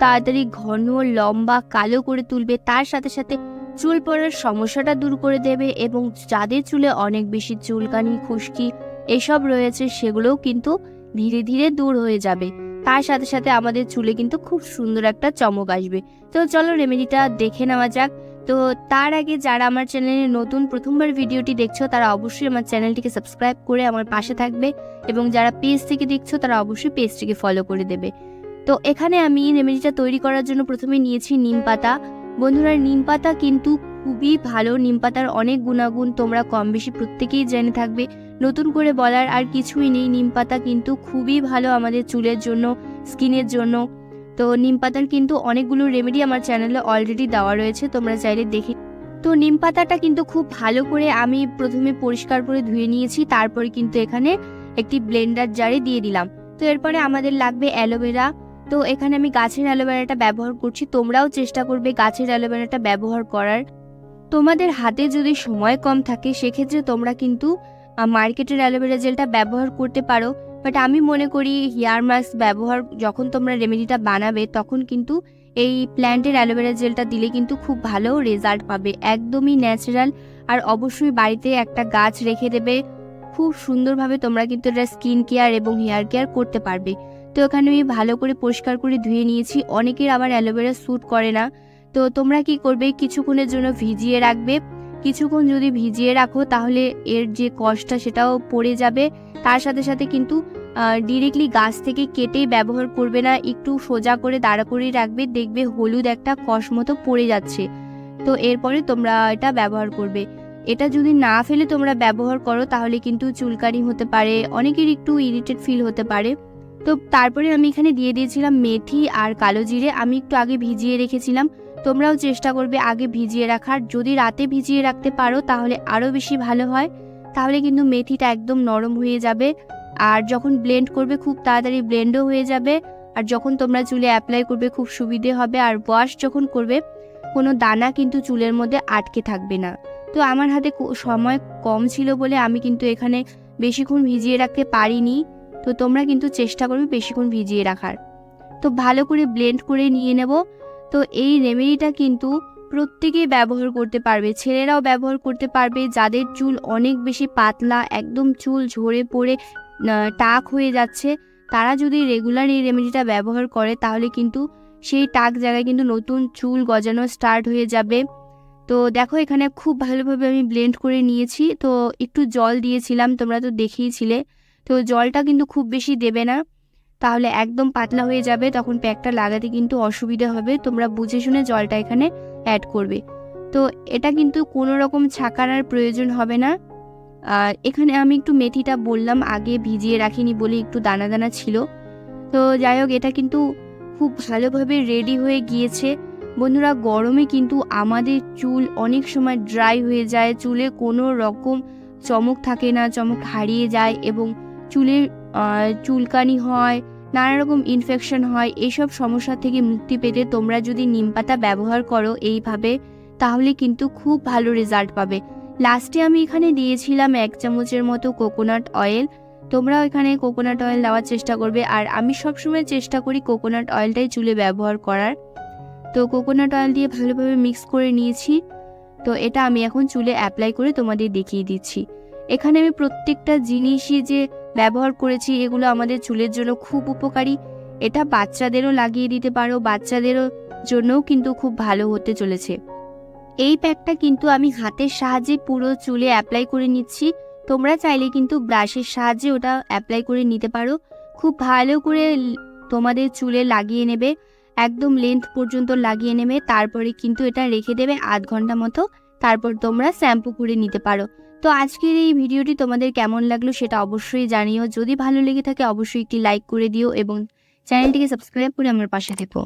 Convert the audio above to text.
তাড়াতাড়ি ঘন, লম্বা, কালো করে তুলবে। তার সাথে সাথে চুল পড়ার সমস্যাটা দূর করে দেবে এবং যাদের চুলে অনেক বেশি চুলকানি, খুশকি এসব রয়েছে, সেগুলোও কিন্তু ধীরে ধীরে দূর হয়ে যাবে। তার সাথে সাথে আমাদের চুলে কিন্তু খুব সুন্দর একটা চমক আসবে। তো চলো রেমেডিটা দেখে নেওয়া যাক। তো তার আগে যারা আমার চ্যানেলে নতুন প্রথমবার ভিডিওটি দেখছ, তারা অবশ্যই আমার চ্যানেলটিকে সাবস্ক্রাইব করে আমার পাশে থাকবে এবং যারা পেজ থেকে দেখছ, তারা অবশ্যই পেজটিকে ফলো করে দেবে। তো এখানে আমি রেমেডিটা তৈরি করার জন্য প্রথমে নিয়েছি নিম পাতা। বন্ধুরা, নিম পাতা কিন্তু খুবই ভালো। নিম পাতার অনেক গুণাগুণ তোমরা কম বেশি প্রত্যেকেই জেনে থাকবে। নতুন করে বলার আর কিছুই নেই। নিম পাতা কিন্তু খুবই ভালো আমাদের চুলের জন্য, স্কিনের জন্য। তো নিম পাতার কিন্তু অনেকগুলো রেমেডি আমার চ্যানেলে অলরেডি দেওয়া রয়েছে। তোমরা চাইলে দেখে তো নিম পাতাটা কিন্তু খুব ভালো করে আমি প্রথমে পরিষ্কার করে ধুয়ে নিয়েছি। তারপরে কিন্তু এখানে একটি ব্লেন্ডার জারে দিয়ে দিলাম। তো এরপরে আমাদের লাগবে অ্যালোভেরা তো এখানে আমি গাছের অ্যালোভেরাটা ব্যবহার করছি। তোমরাও চেষ্টা করবে গাছের অ্যালোভেরাটা ব্যবহার করার। তোমাদের হাতে যদি সময় কম থাকে, সেক্ষেত্রে তোমরা কিন্তু মার্কেটের অ্যালোভেরা জেলটা ব্যবহার করতে পারো। বাট আমি মনে করি হেয়ার মাস্ক ব্যবহার, যখন তোমরা রেমেডিটা বানাবে, তখন কিন্তু এই প্ল্যান্টের অ্যালোভেরা জেলটা দিলে কিন্তু খুব ভালো রেজাল্ট পাবে। একদমই ন্যাচারাল আর অবশ্যই বাড়িতে একটা গাছ রেখে দেবে। খুব সুন্দরভাবে তোমরা কিন্তু এটা স্কিন কেয়ার এবং হেয়ার কেয়ার করতে পারবে। তো এখানে আমি ভালো করে পরিষ্কার করে ধুয়ে নিয়েছি। অনেকের আবার অ্যালোভেরা স্যুট করে না। তো তোমরা কি করবে? কিছুক্ষণের জন্য ভিজিয়ে রাখবে। কিছুক্ষণ যদি ভিজিয়ে রাখো তাহলে এর যে কষটা সেটাও পড়ে যাবে। তার সাথে সাথে কিন্তু ডিরেক্টলি গাছ থেকে কেটেই ব্যবহার করবে না। একটু সোজা করে দাঁড়া করে রাখবে। দেখবে হলুদ একটা কষ মতো পড়ে যাচ্ছে। তো এরপরে তোমরা এটা ব্যবহার করবে। এটা যদি না ফেলে তোমরা ব্যবহার করো তাহলে কিন্তু চুলকানি হতে পারে। অনেকের একটু ইরিটেড ফিল হতে পারে। তো তারপরে আমি এখানে দিয়ে দিয়েছিলাম মেথি আর কালো জিরে। আমি একটু আগে ভিজিয়ে রেখেছিলাম। তোমরাও চেষ্টা করবে আগে ভিজিয়ে রাখার। যদি রাতে ভিজিয়ে রাখতে পারো, তাহলে আরও বেশি ভালো হয়। তাহলে কিন্তু মেথিটা একদম নরম হয়ে যাবে। আর যখন ব্লেন্ড করবে, খুব তাড়াতাড়ি ব্লেন্ডও হয়ে যাবে। আর যখন তোমরা চুলে অ্যাপ্লাই করবে, খুব সুবিধে হবে। আর ওয়াশ যখন করবে, কোনো দানা কিন্তু চুলের মধ্যে আটকে থাকবে না। তো আমার হাতে সময় কম ছিল বলে আমি কিন্তু এখানে বেশিক্ষণ ভিজিয়ে রাখতে পারিনি। তো তোমরা কিন্তু চেষ্টা করবে বেশিক্ষণ ভিজিয়ে রাখার। তো ভালো করে ব্লেন্ড করে নিয়ে নেব। তো এই রেমেডিটা কিন্তু প্রত্যেকেই ব্যবহার করতে পারবে, ছেলেরাও ব্যবহার করতে পারবে। যাদের চুল অনেক বেশি পাতলা, একদম চুল ঝরে পড়ে টাক হয়ে যাচ্ছে, তারা যদি রেগুলার এই রেমেডিটা ব্যবহার করে, তাহলে কিন্তু সেই টাক জায়গায় কিন্তু নতুন চুল গজানো স্টার্ট হয়ে যাবে। তো দেখো এখানে খুব ভালোভাবে আমি ব্লেন্ড করে নিয়েছি। তো একটু জল দিয়েছিলাম, তোমরা তো দেখিয়েছিলে তো জলটা কিন্তু খুব বেশি দেবে না। তাহলে একদম পাতলা হয়ে যাবে, তখন প্যাকটা লাগাতে কিন্তু অসুবিধা হবে। তোমরা বুঝে শুনে জলটা এখানে অ্যাড করবে। তো এটা কিন্তু কোনো রকম ছাকানোর প্রয়োজন হবে না। আর এখানে আমি একটু মেথিটা বললাম, আগে ভিজিয়ে রাখিনি বলে একটু দানা দানা ছিল। তো যাই হোক, এটা কিন্তু খুব ভালোভাবে রেডি হয়ে গিয়েছে। বন্ধুরা, গরমে কিন্তু আমাদের চুল অনেক সময় ড্রাই হয়ে যায়। চুলে কোনো রকম চমক থাকে না, চমক হারিয়ে যায় এবং চুলের চুলকানি হয় নানা রকম ইনফেকশন হয় এইসব সমস্যা থেকে মুক্তি পেতে তোমরা যদি নিম পাতা ব্যবহার করো এইভাবে, তাহলে কিন্তু খুব ভালো রেজাল্ট পাবে। লাস্টে আমি এখানে দিয়েছিলাম এক চামচের মতো কোকোনাট অয়েল তোমরাও এখানে কোকোনাট অয়েল দেওয়ার চেষ্টা করবে। আর আমি সবসময় চেষ্টা করি কোকোনাট অয়েলটাই চুলে ব্যবহার করার। তো কোকোনাট অয়েল দিয়ে ভালোভাবে মিক্স করে নিয়েছি। তো এটা আমি এখন চুলে অ্যাপ্লাই করে তোমাদের দেখিয়ে দিচ্ছি। এখানে আমি প্রত্যেকটা জিনিসই যে ব্যবহার করেছি, এগুলো আমাদের চুলের জন্য খুব উপকারী। এটা বাচ্চাদেরও লাগিয়ে দিতে পারো, বাচ্চাদেরও জন্যও কিন্তু খুব ভালো হতে চলেছে। এই প্যাকটা কিন্তু আমি হাতের সাহায্যে পুরো চুলে অ্যাপ্লাই করে নিচ্ছি। তোমরা চাইলে কিন্তু ব্রাশের সাহায্যে ওটা অ্যাপ্লাই করে নিতে পারো। খুব ভালো করে তোমাদের চুলে লাগিয়ে নেবে, একদম লেন্থ পর্যন্ত লাগিয়ে নেবে, তারপরে কিন্তু এটা রেখে দেবে আধ ঘণ্টা মতো। তারপর তোমরা শ্যাম্পু করে নিতে পারো। তো আজকের এই ভিডিওটি তোমাদের কেমন লাগল সেটা অবশ্যই জানিও। যদি ভালো লেগে থাকে, অবশ্যই একটি লাইক করে দিও এবং চ্যানেলটিকে সাবস্ক্রাইব করে আমার পাশে থেকো।